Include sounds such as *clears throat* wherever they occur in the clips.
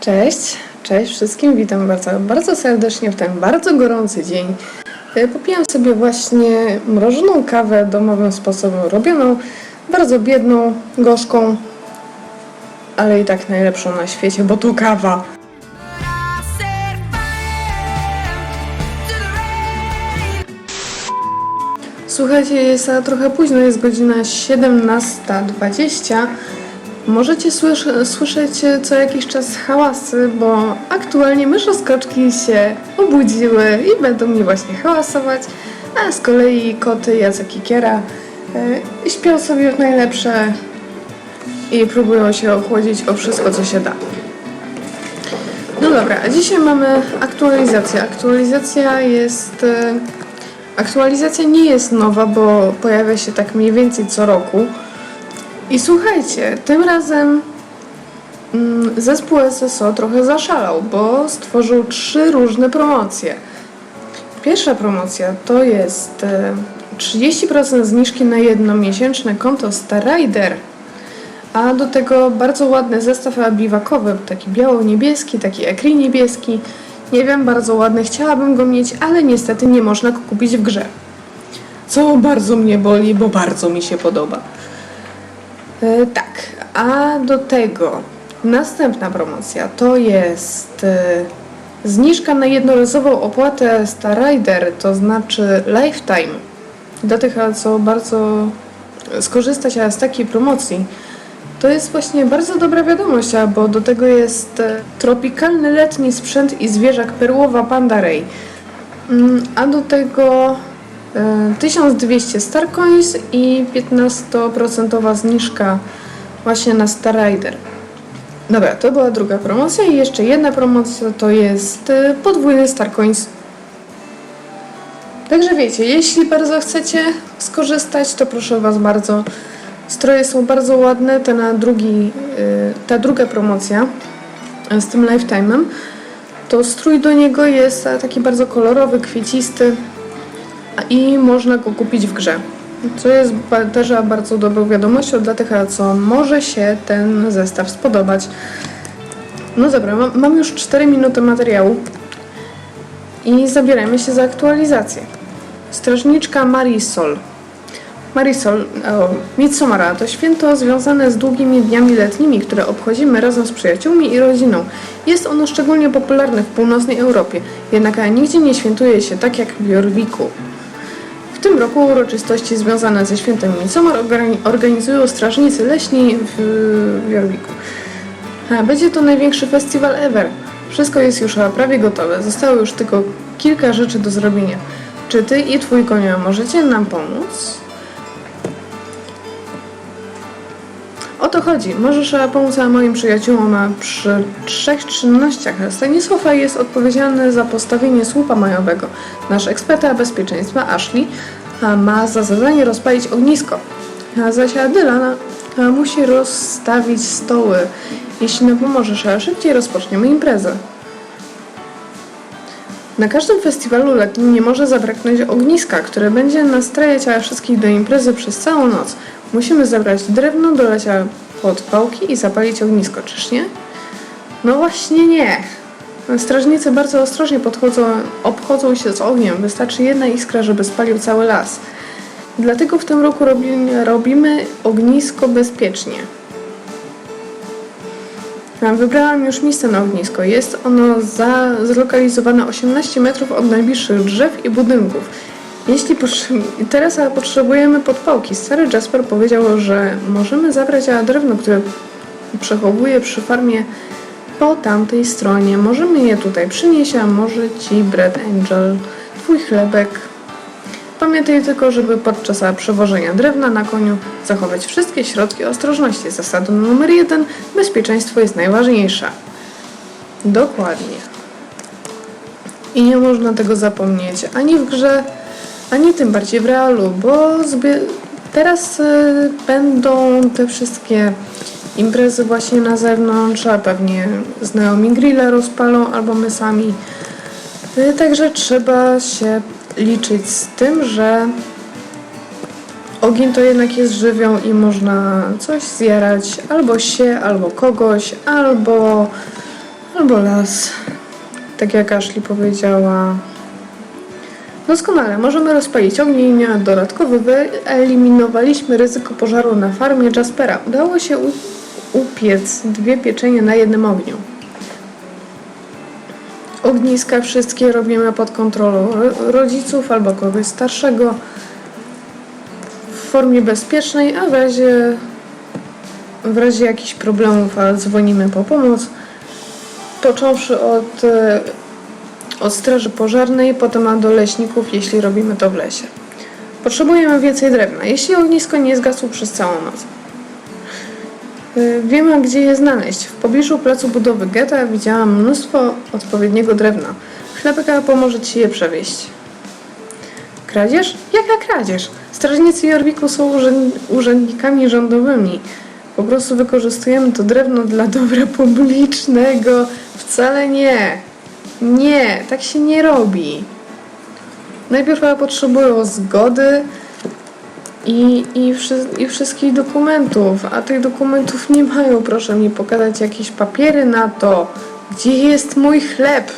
Cześć, cześć wszystkim, witam bardzo, bardzo serdecznie w ten bardzo gorący dzień. E, Popijam sobie właśnie mrożoną kawę domowym sposobem robioną, bardzo biedną, gorzką, ale i tak najlepszą na świecie, bo to kawa. Słuchajcie, jest trochę późno, jest godzina 17.20. Możecie słysz- słyszeć co jakiś czas hałasy, bo aktualnie myszoskoczki się obudziły i będą mnie właśnie hałasować, a z kolei koty Jacek i Kiera y, śpią sobie w najlepsze i próbują się ochłodzić o wszystko, co się da. No dobra, a dzisiaj mamy aktualizację. Aktualizacja jest... e, Aktualizacja nie jest nowa, bo pojawia się tak mniej więcej co roku. I słuchajcie, tym razem mm, zespół SSO trochę zaszalał, bo stworzył trzy różne promocje. Pierwsza promocja to jest e, 30% zniżki na jednomiesięczne konto Starrider, a do tego bardzo ładny zestaw biwakowy, taki biało-niebieski, taki ekri niebieski. Nie wiem, bardzo ładny, chciałabym go mieć, ale niestety nie można go kupić w grze. Co bardzo mnie boli, bo bardzo mi się podoba. E, tak, a do tego następna promocja to jest e, zniżka na jednorazową opłatę Starrider, to znaczy Lifetime. Dla tych, co bardzo skorzystać z takiej promocji, to jest właśnie bardzo dobra wiadomość, bo do tego jest e, tropikalny letni sprzęt i zwierzak perłowa Panda Ray. Mm, A do tego 1200 Starcoins i 15% zniżka właśnie na Star Rider. Dobra, to była druga promocja i jeszcze jedna promocja to jest e, podwójny Starcoins. Także wiecie, jeśli bardzo chcecie skorzystać, to proszę Was bardzo. Stroje są bardzo ładne, ta, drugi, y, ta druga promocja z tym lifetime'em, to strój do niego jest e, taki bardzo kolorowy, kwiecisty i można go kupić w grze. Co jest też bardzo dobrą wiadomością dla tych, co może się ten zestaw spodobać. No dobra, mam, mam już 4 minuty materiału i zabieramy się za aktualizację. Strażniczka Marisol. Marisol, o, Midsommara to święto związane z długimi dniami letnimi, które obchodzimy razem z przyjaciółmi i rodziną. Jest ono szczególnie popularne w północnej Europie, jednak nigdzie nie świętuje się tak jak w Jorwiku. W tym roku uroczystości związane ze świętem Midsommar organi- organizują strażnicy leśni w Jorwiku. A, Będzie to największy festiwal ever. Wszystko jest już prawie gotowe. Zostało już tylko kilka rzeczy do zrobienia. Czy ty i twój konia możecie nam pomóc? O to chodzi. Możesz e, pomóc moim przyjaciółom e, przy trzech czynnościach. Stanisław jest odpowiedzialny za postawienie słupa majowego. Nasz eksperta bezpieczeństwa Ashley ma za zadanie rozpalić ognisko. Zaś Adyla a, musi rozstawić stoły. Jeśli nam pomożesz, szybciej rozpoczniemy imprezę. Na każdym festiwalu letnim nie może zabraknąć ogniska, które będzie nastrajać wszystkich do imprezy przez całą noc. Musimy zebrać drewno, dolać pod pałki i zapalić ognisko, czyż nie? No właśnie nie. Strażnicy bardzo ostrożnie podchodzą, obchodzą się z ogniem. Wystarczy jedna iskra, żeby spalił cały las. Dlatego w tym roku robi, robimy ognisko bezpiecznie. Wybrałam już miejsce na ognisko. Jest ono za, zlokalizowane 18 metrów od najbliższych drzew i budynków. Jeśli teraz potrzebujemy podpałki, stary Jasper powiedział, że możemy zabrać drewno, które przechowuje przy farmie po tamtej stronie. Możemy je tutaj przynieść, a może ci Bread Angel, twój chlebek. Pamiętaj tylko, żeby podczas przewożenia drewna na koniu zachować wszystkie środki ostrożności. Zasadą numer jeden: bezpieczeństwo jest najważniejsze. Dokładnie. I nie można tego zapomnieć ani w grze, ani tym bardziej w realu, bo teraz y, będą te wszystkie imprezy właśnie na zewnątrz, a pewnie znajomi grille rozpalą albo my sami. Y, Także trzeba się liczyć z tym, że ogień to jednak jest żywioł i można coś zjarać albo się, albo kogoś, albo Albo las. Tak jak Ashley powiedziała. Doskonale, możemy rozpalić ogień. Dodatkowo wyeliminowaliśmy ryzyko pożaru na farmie Jaspera. Udało się upiec dwie pieczenie na jednym ogniu. Ogniska wszystkie robimy pod kontrolą ro- rodziców albo kogoś starszego w formie bezpiecznej, a w razie, w razie jakichś problemów dzwonimy po pomoc. Począwszy od, e, od straży pożarnej, potem do leśników, jeśli robimy to w lesie. Potrzebujemy więcej drewna, jeśli ognisko nie zgasło przez całą noc. Y, Wiemy, gdzie je znaleźć. W pobliżu placu budowy getta widziałam mnóstwo odpowiedniego drewna. Chlebka pomoże ci je przewieźć. Kradzież? Jaka kradzież? Strażnicy Jorwiku są urzęd- urzędnikami rządowymi. Po prostu wykorzystujemy to drewno dla dobra publicznego. Wcale nie. Nie, tak się nie robi. Najpierw ja potrzebują zgody, i, i, wszy, i wszystkich dokumentów, a tych dokumentów nie mają. Proszę mi pokazać jakieś papiery na to. Gdzie jest mój chleb?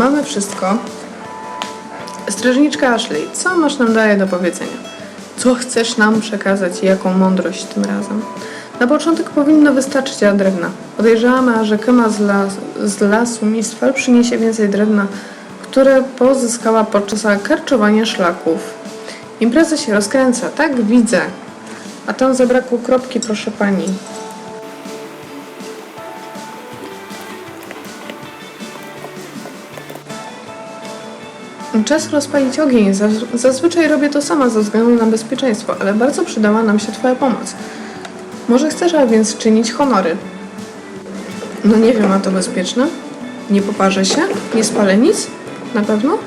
Mamy wszystko. Strażniczka Ashley, co masz nam daje do powiedzenia? Co chcesz nam przekazać i jaką mądrość tym razem? Na początek powinno wystarczyć drewna. Podejrzewamy, że Kema z, las, z lasu Mistfal przyniesie więcej drewna, które pozyskała podczas karczowania szlaków. Impreza się rozkręca, tak widzę. A tam zabrakło kropki, proszę pani. Czas rozpalić ogień. Zaz- Zazwyczaj robię to sama ze względu na bezpieczeństwo, ale bardzo przydała nam się Twoja pomoc. Może chcesz a więc czynić honory? No nie wiem, a to bezpieczne? Nie poparzę się? Nie spalę nic? Na pewno?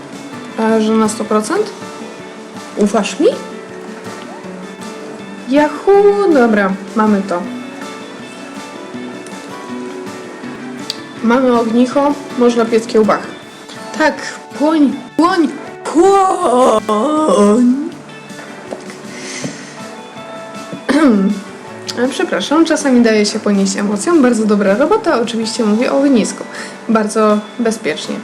A że na 100%? Ufasz mi? Yahoo! Dobra, mamy to. Mamy ognicho, można piec kiełbach. Tak, płoń, płoń, płoń. E, Przepraszam, czasami daje się ponieść emocjom. Bardzo dobra robota, oczywiście mówię o ognisku. Bardzo bezpiecznie.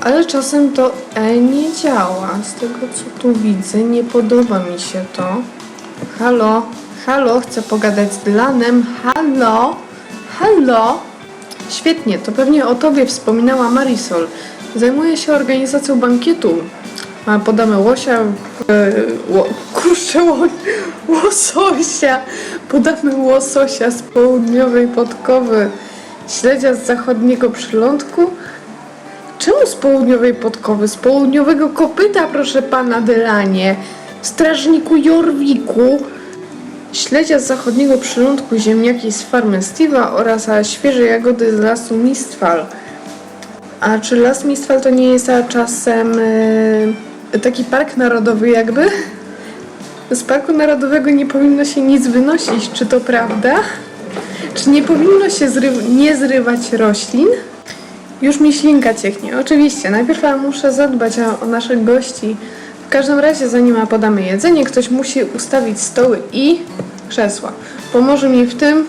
Ale czasem to e, nie działa. Z tego co tu widzę, nie podoba mi się to. Halo, halo, chcę pogadać z Dylanem. Halo, halo. Świetnie, to pewnie o tobie wspominała Marisol. Zajmuje się organizacją bankietu. Podamy łosia, e, ło, kurczę, ło, łososia. Podamy łososia z południowej podkowy, śledzia z zachodniego przylądku. Czemu z południowej podkowy? Z południowego kopyta, proszę pana Dylanie. Strażniku Jorwiku. Śledzia z zachodniego przylądku, ziemniaki z farmy Steve'a oraz świeże jagody z lasu Mistfal. A czy las Mistfal to nie jest czasem e, taki park narodowy jakby? Z parku narodowego nie powinno się nic wynosić, czy to prawda? Czy nie powinno się nie zrywać roślin? Już mi ślinka cieknie. Oczywiście, najpierw muszę zadbać o, o naszych gości. W każdym razie, zanim podamy jedzenie, ktoś musi ustawić stoły i krzesła. Pomoże mi w tym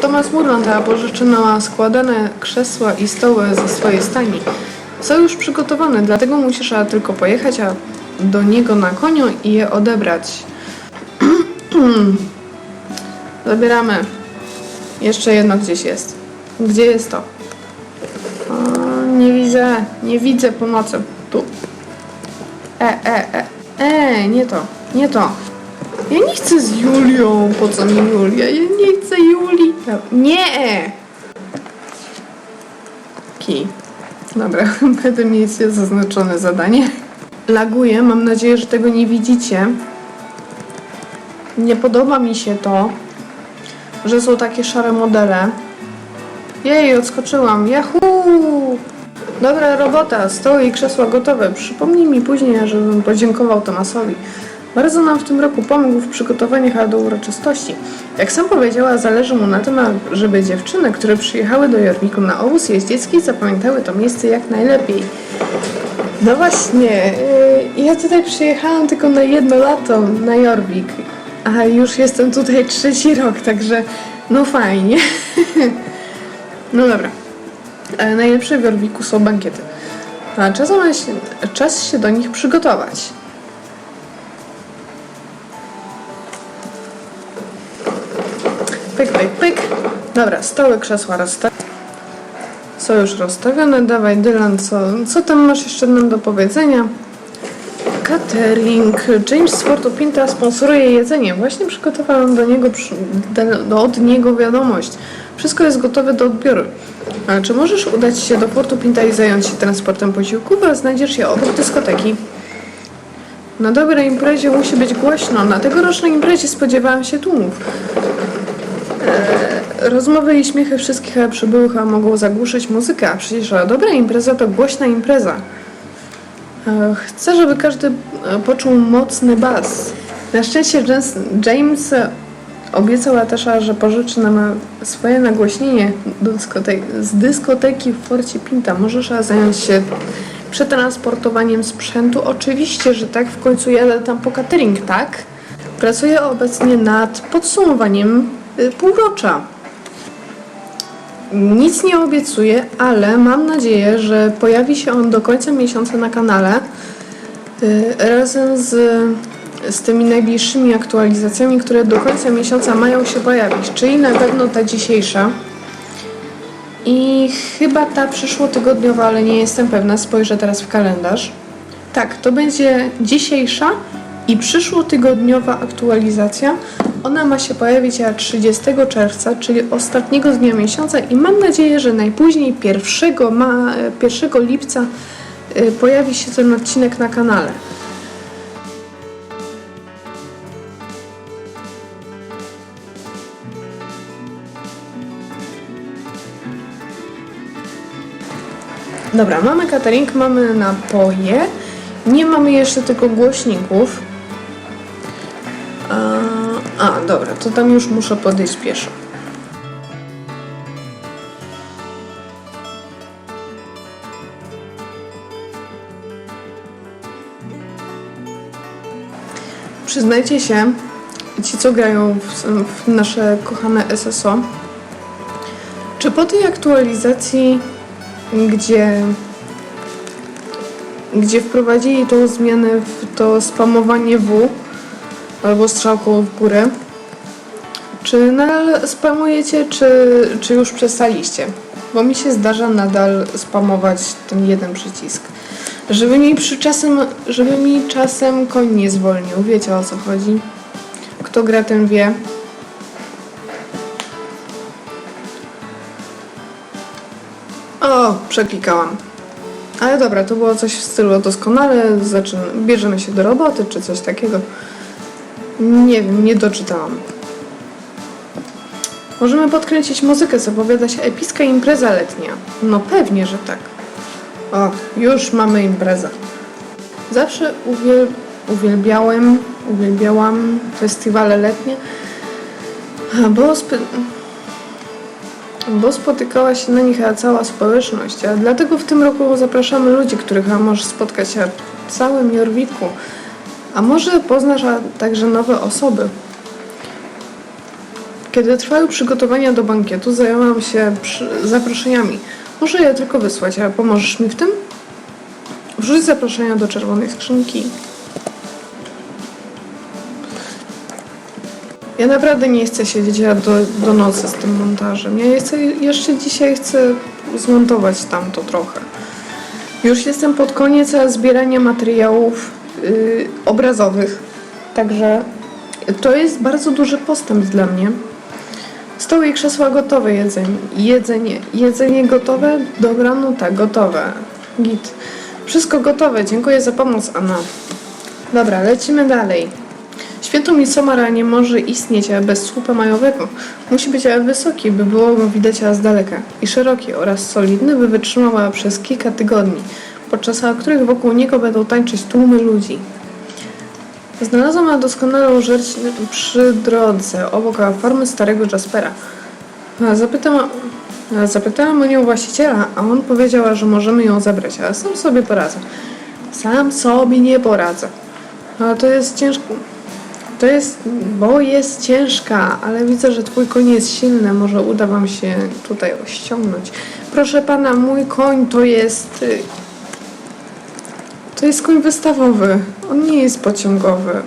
Tomasz Murland, a pożyczyła składane krzesła i stoły ze swojej stajni. Są już przygotowane, dlatego musisz tylko pojechać a do niego na koniu i je odebrać. *clears throat* Zabieramy. Jeszcze jedno gdzieś jest. Gdzie jest to? O, nie widzę, nie widzę pomocy. Tu. E, e, e, e, nie to, nie to. Ja nie chcę z Julią. Po co mi Julia? Ja nie chcę Julii. Nie! Kij. Dobra, *laughs* będę mieć zaznaczone zadanie. Laguję, mam nadzieję, że tego nie widzicie. Nie podoba mi się to. że są takie szare modele. Jej, odskoczyłam. Yahoo! Dobra robota, stoły i krzesła gotowe. Przypomnij mi później, żebym podziękował Tomasowi. Bardzo nam w tym roku pomógł w przygotowaniach do uroczystości. Jak sam powiedziała, zależy mu na tym, żeby dziewczyny, które przyjechały do Jorwiku na obóz jeździecki, zapamiętały to miejsce jak najlepiej. No właśnie, yy, ja tutaj przyjechałam tylko na jedno lato na Jorwik, a już jestem tutaj trzeci rok, także no fajnie. *laughs* no dobra. E, najlepsze w Jorwiku są bankiety. A czas, się, czas się do nich przygotować. Pyk, pyk, pyk. Dobra, stoły, krzesła rozstawione. Są już rozstawione. Dawaj, Dylan, co, co tam masz jeszcze nam do powiedzenia? Catering. James z Fortu Pinta sponsoruje jedzenie. Właśnie przygotowałam do niego, do- od niego wiadomość. Wszystko jest gotowe do odbioru. A czy możesz udać się do Fortu Pinta i zająć się transportem posiłków, a znajdziesz je obok dyskoteki? Na dobrej imprezie musi być głośno. Na tegorocznej imprezie spodziewałam się tłumów. Rozmowy i śmiechy wszystkich przybyłych a mogą zagłuszyć muzykę, a przecież dobra impreza to głośna impreza. E, Chcę, żeby każdy e, poczuł mocny bas. Na szczęście James, obiecał Atasza, że pożyczy nam swoje nagłośnienie z dyskoteki w Forcie Pinta. Możesz zająć się przetransportowaniem sprzętu? Oczywiście, że tak. W końcu jadę tam po catering, tak? Pracuję obecnie nad podsumowaniem półrocza. Nic nie obiecuję, ale mam nadzieję, że pojawi się on do końca miesiąca na kanale y, razem z, z tymi najbliższymi aktualizacjami, które do końca miesiąca mają się pojawić, czyli na pewno ta dzisiejsza i chyba ta przyszłotygodniowa, ale nie jestem pewna, spojrzę teraz w kalendarz. Tak, to będzie dzisiejsza i przyszłotygodniowa aktualizacja. Ona ma się pojawić a 30 czerwca, czyli ostatniego dnia miesiąca i mam nadzieję, że najpóźniej 1, ma, 1 lipca y, pojawi się ten odcinek na kanale. Dobra, mamy catering, mamy napoje. Nie mamy jeszcze tylko głośników. A, dobra, to tam już muszę podejść pieszo. Przyznajcie się, ci co grają w, w nasze kochane SSO, czy po tej aktualizacji, gdzie gdzie wprowadzili tą zmianę w to spamowanie W albo strzałką w górę. Czy nadal spamujecie, czy, czy już przestaliście? Bo mi się zdarza nadal spamować ten jeden przycisk. Żeby mi przy czasem, żeby mi czasem koń nie zwolnił. Wiecie o co chodzi? Kto gra, ten wie. O, przeklikałam. Ale dobra, to było coś w stylu doskonale, zaczyn- bierzemy się do roboty, czy coś takiego. Nie wiem, nie doczytałam. Możemy podkręcić muzykę, zapowiada się epicka impreza letnia. No pewnie, że tak. O, już mamy imprezę. Zawsze uwiel- uwielbiałem, uwielbiałam festiwale letnie, bo spe- bo spotykała się na nich cała społeczność, a dlatego w tym roku zapraszamy ludzi, których a może spotkać w całym Jorwiku, a może poznasz także nowe osoby. Kiedy trwały przygotowania do bankietu, zajęłam się zaproszeniami. Muszę je tylko wysłać, a pomożesz mi w tym? Wrzuć zaproszenia do czerwonej skrzynki. Ja naprawdę nie chcę siedzieć do, do nocy z tym montażem. Ja chcę, jeszcze dzisiaj chcę zmontować tamto trochę. Już jestem pod koniec zbierania materiałów yy, obrazowych. Także to jest bardzo duży postęp dla mnie. Stoły i krzesła gotowe, jedzenie, jedzenie, jedzenie gotowe, dobra nuta, gotowe, git. Wszystko gotowe, dziękuję za pomoc, Anna. Dobra, lecimy dalej. Święto Midsommara nie może istnieć bez słupa majowego. Musi być wysoki, by było go widać z daleka i szeroki oraz solidny, by wytrzymała przez kilka tygodni, podczas których wokół niego będą tańczyć tłumy ludzi. Znalazłam doskonałą rzecz przy drodze, obok farmy starego Jaspera. A Zapytałam, o nią właściciela, a on powiedział, że możemy ją zabrać, a sam sobie poradzę. Sam sobie nie poradzę. A to jest ciężko. To jest, bo jest ciężka, ale widzę, że twój koń jest silny. Może uda wam się tutaj ściągnąć. Proszę pana, mój koń to jest. To jest koń wystawowy. On nie jest pociągowy.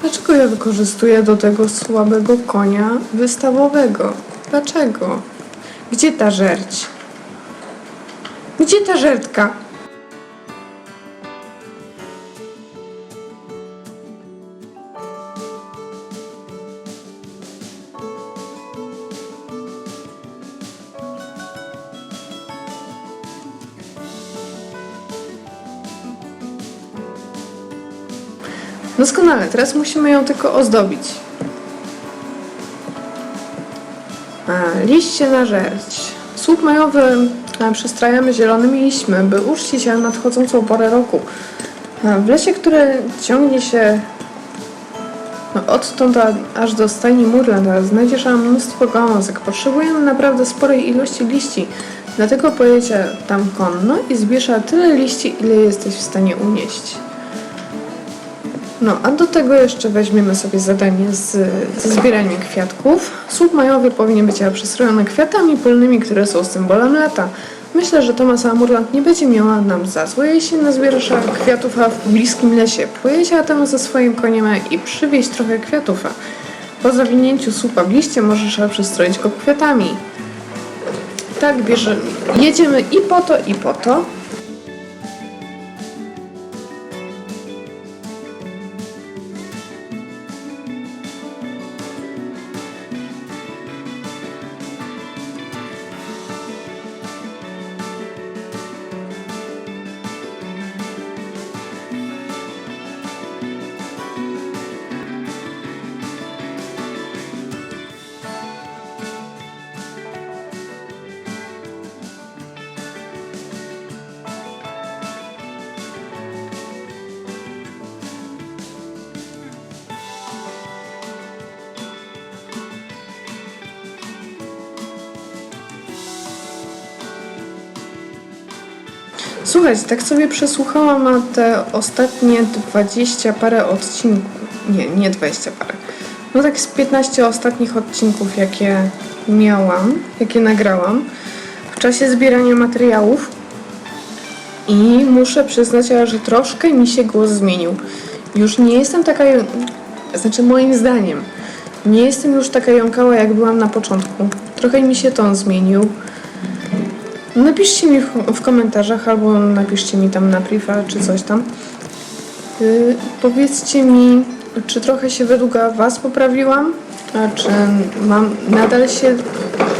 Dlaczego ja wykorzystuję do tego słabego konia wystawowego? Dlaczego? Gdzie ta żerć? Gdzie ta żertka? Doskonale, teraz musimy ją tylko ozdobić. A, liście na żerć. Słup majowy przystrajamy zielonymi liśćmi, by uczcić nadchodzącą porę roku. A, w lesie, który ciągnie się no, odtąd aż do stajni Murlanda, znajdziesz mnóstwo gałązek. Potrzebujemy naprawdę sporej ilości liści, dlatego pojedzie tam konno i zbierz tyle liści, ile jesteś w stanie unieść. No, a do tego jeszcze weźmiemy sobie zadanie z, ze zbieraniem kwiatków. Słup majowy powinien być przystrojony kwiatami polnymi, które są symbolem lata. Myślę, że Tomasa Murland nie będzie miała nam za złe, jeśli nazbierasz kwiatów a w bliskim lesie. Pojedzie tam ze swoim koniem i przywieźć trochę kwiatów. Po zawinięciu słupa w liście możesz przystroić go kwiatami. Tak, bierzemy. Jedziemy i po to, i po to. Słuchajcie, tak sobie przesłuchałam te ostatnie 20 parę odcinków. Nie, nie 20 parę. No tak z 15 ostatnich odcinków, jakie miałam, jakie nagrałam w czasie zbierania materiałów. I muszę przyznać, że troszkę mi się głos zmienił. Już nie jestem taka, znaczy moim zdaniem, nie jestem już taka jąkała, jak byłam na początku. Trochę mi się ton zmienił. Napiszcie mi w, komentarzach albo napiszcie mi tam na priva czy coś tam. Yy, powiedzcie mi, czy trochę się według Was poprawiłam, a czy mam nadal się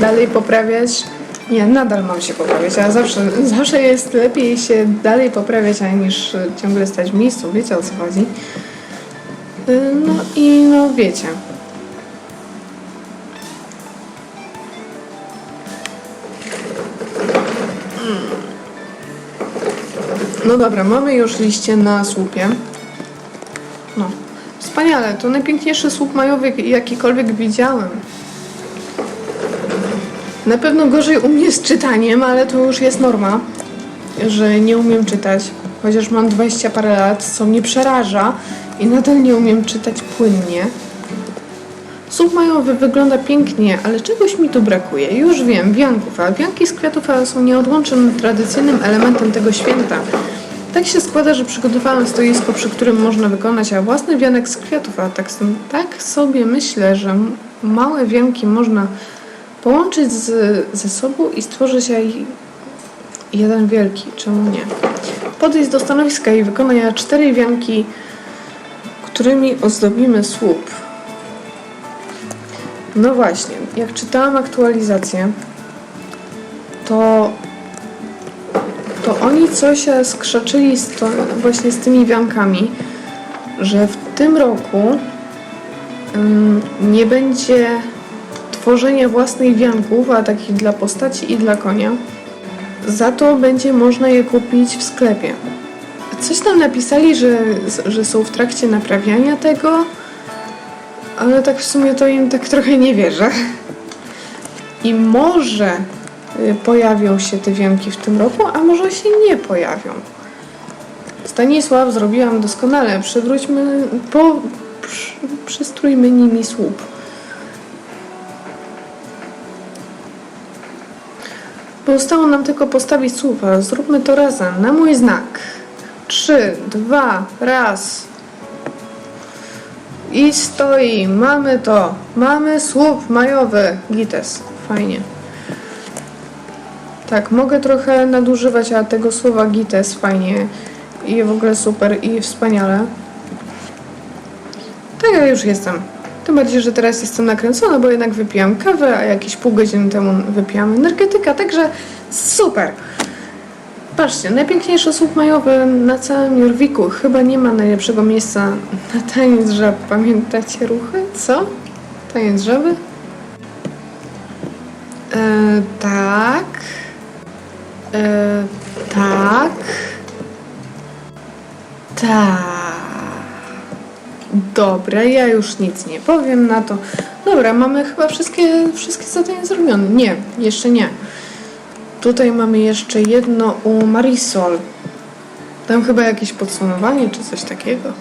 dalej poprawiać. Nie, nadal mam się poprawiać, a zawsze, zawsze jest lepiej się dalej poprawiać, niż ciągle stać w miejscu. Wiecie o co chodzi? Yy, no i no wiecie. No dobra, mamy już liście na słupie. No, wspaniale, to najpiękniejszy słup majowy, jakikolwiek widziałem. Na pewno gorzej u mnie z czytaniem, ale to już jest norma, że nie umiem czytać. Chociaż mam 20 parę lat, co mnie przeraża i nadal nie umiem czytać płynnie. Słup majowy wygląda pięknie, ale czegoś mi tu brakuje. Już wiem, wianków, a wianki z kwiatów są nieodłącznym, tradycyjnym elementem tego święta. Tak się składa, że przygotowałem stoisko, przy którym można wykonać a własny wianek z kwiatów, a tak, tak sobie myślę, że małe wianki można połączyć z, ze sobą i stworzyć jej jeden wielki, czemu nie? Podejść do stanowiska i wykonać cztery wianki, którymi ozdobimy słup. No właśnie, jak czytałam aktualizację, to, to oni coś skrzaczyli z to, właśnie z tymi wiankami, że w tym roku ym, nie będzie tworzenia własnych wianków, a takich dla postaci i dla konia. Za to będzie można je kupić w sklepie. Coś tam napisali, że, że są w trakcie naprawiania tego, ale tak w sumie to im tak trochę nie wierzę. I może y, pojawią się te wianki w tym roku, a może się nie pojawią. Stanisław zrobiłam doskonale. Przywróćmy, po, przy, przystrójmy nimi słup. Zostało nam tylko postawić słupa. Zróbmy to razem, na mój znak. Trzy, dwa, raz. I stoi. Mamy to. Mamy słup majowy. Gites. Fajnie. Tak, mogę trochę nadużywać, a tego słowa gites fajnie. I w ogóle super i wspaniale. Tak, ja już jestem. Tym bardziej, że teraz jestem nakręcona, bo jednak wypiłam kawę, a jakieś pół godziny temu wypiłam energetyka, także super. Patrzcie, najpiękniejszy słup majowy na całym Jorwiku. Chyba nie ma najlepszego miejsca na taniec żab. Pamiętacie ruchy? Co? Taniec żaby? E, tak. E, tak. Tak. Dobra, ja już nic nie powiem na to. Dobra, mamy chyba wszystkie, wszystkie zadania zrobione. Nie, jeszcze nie. Tutaj mamy jeszcze jedno u Marisol. Tam chyba jakieś podsumowanie czy coś takiego.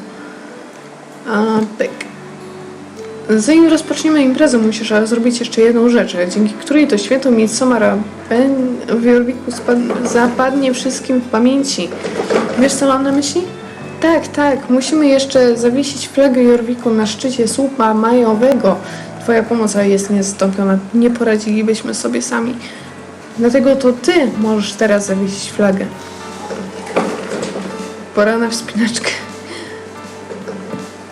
A, pyk. Zanim rozpoczniemy imprezę, musisz zrobić jeszcze jedną rzecz, dzięki której to święto Midsommara ben- w Jorwiku zapadnie wszystkim w pamięci. Wiesz, co mam na myśli? Tak, tak. Musimy jeszcze zawiesić flagę Jorwiku na szczycie słupa majowego. Twoja pomoc jest niezastąpiona. Nie poradzilibyśmy sobie sami. Dlatego to ty możesz teraz zawiesić flagę. Pora na wspinaczkę.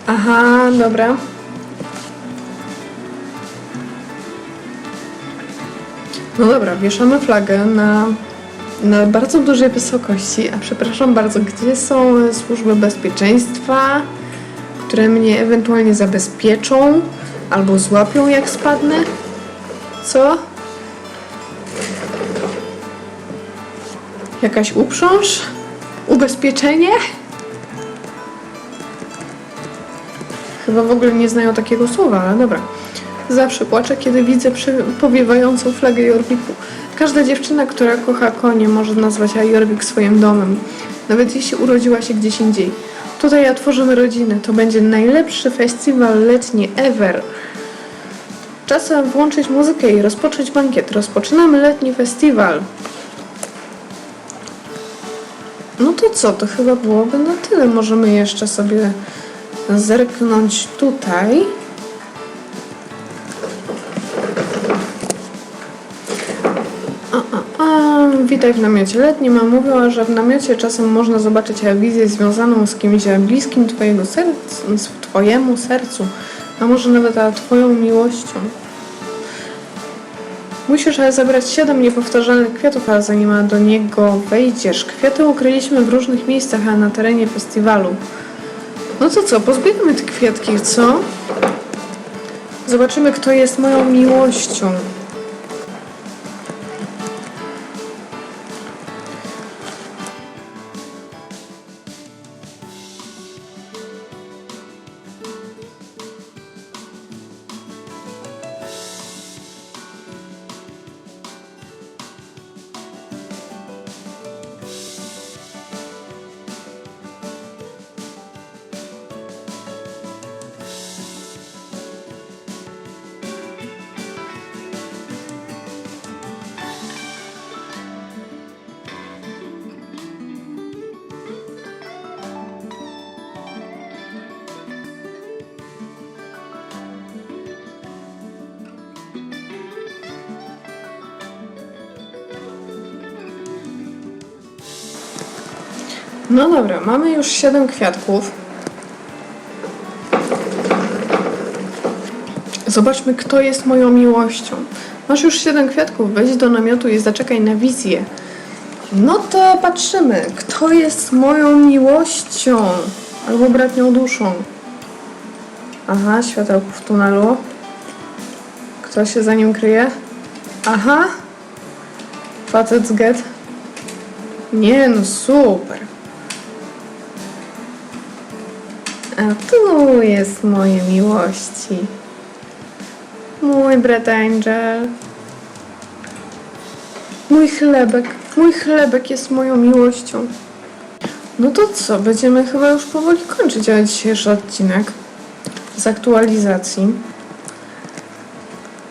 Aha, dobra. No dobra, wieszamy flagę na, na bardzo dużej wysokości. A przepraszam bardzo, gdzie są służby bezpieczeństwa, które mnie ewentualnie zabezpieczą albo złapią jak spadnę? Co? Jakaś uprząż? Ubezpieczenie? Chyba w ogóle nie znają takiego słowa, ale dobra. Zawsze płaczę, kiedy widzę powiewającą flagę Jorwiku. Każda dziewczyna, która kocha konie, może nazwać Jorwik swoim domem, nawet jeśli urodziła się gdzieś indziej. Tutaj ja tworzymy rodziny. To będzie najlepszy festiwal letni ever. Czas włączyć muzykę i rozpocząć bankiet. Rozpoczynamy letni festiwal. No to co, to chyba byłoby na tyle. Możemy jeszcze sobie zerknąć tutaj. A, a, a, witaj w namiocie letnim. A mówiła, że w namiocie czasem można zobaczyć wizję związaną z kimś bliskim twojego sercu, twojemu sercu, a może nawet twoją miłością. Musisz ale zabrać siedem niepowtarzalnych kwiatów, ale zanim do niego wejdziesz. Kwiaty ukryliśmy w różnych miejscach, a na terenie festiwalu. No to co, pozbieramy te kwiatki, co? Zobaczymy, kto jest moją miłością. No dobra, mamy już 7 kwiatków. Zobaczmy, kto jest moją miłością. Masz już 7 kwiatków, wejdź do namiotu i zaczekaj na wizję. No to patrzymy, kto jest moją miłością albo bratnią duszą. Aha, światełko w tunelu. Kto się za nim kryje? Aha! Facet get. Nie no, super. Jest moje miłości. Mój brat Angel. Mój chlebek. Mój chlebek jest moją miłością. No to co, będziemy chyba już powoli kończyć dzisiejszy odcinek z aktualizacji.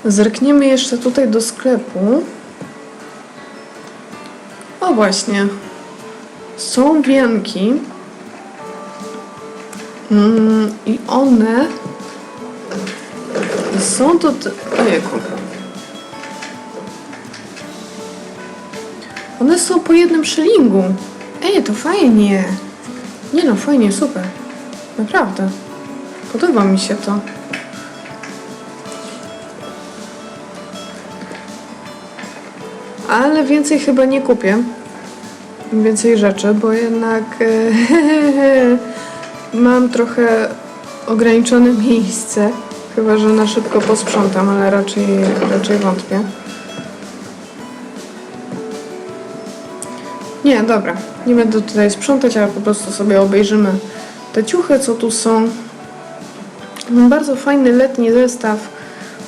Zerkniemy jeszcze tutaj do sklepu. O właśnie. Są wianki. Mm, I one są to... Ojejku. One są po jednym szylingu. Ej, to fajnie. Nie no, fajnie, super. Naprawdę. Podoba mi się to. Ale więcej chyba nie kupię. Więcej rzeczy, bo jednak e, *laughs* mam trochę ograniczone *laughs* miejsce. Chyba, że na szybko posprzątam, ale raczej, raczej wątpię. Nie, dobra. Nie będę tutaj sprzątać, ale po prostu sobie obejrzymy te ciuchy, co tu są. Mam Bardzo fajny letni zestaw.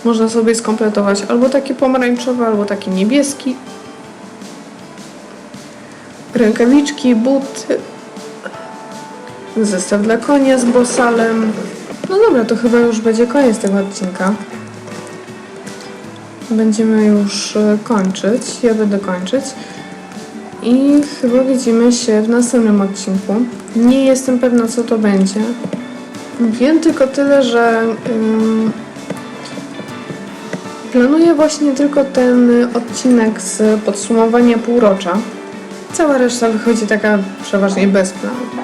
Można sobie skompletować albo taki pomarańczowy, albo taki niebieski. Rękawiczki, buty. Zestaw dla konia z bosalem. No dobra, to chyba już będzie koniec tego odcinka. Będziemy już e, kończyć. Ja będę kończyć. I chyba widzimy się w następnym odcinku. Nie jestem pewna, co to będzie. Wiem tylko tyle, że ym, planuję właśnie tylko ten odcinek z podsumowania półrocza. Cała reszta wychodzi taka przeważnie bez planu.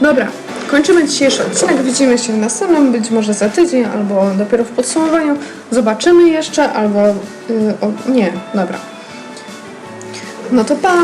Dobra, kończymy dzisiejszy odcinek. Widzimy się w następnym, być może za tydzień, albo dopiero w podsumowaniu. Zobaczymy jeszcze, albo. Yy, o, nie, dobra. No to pa!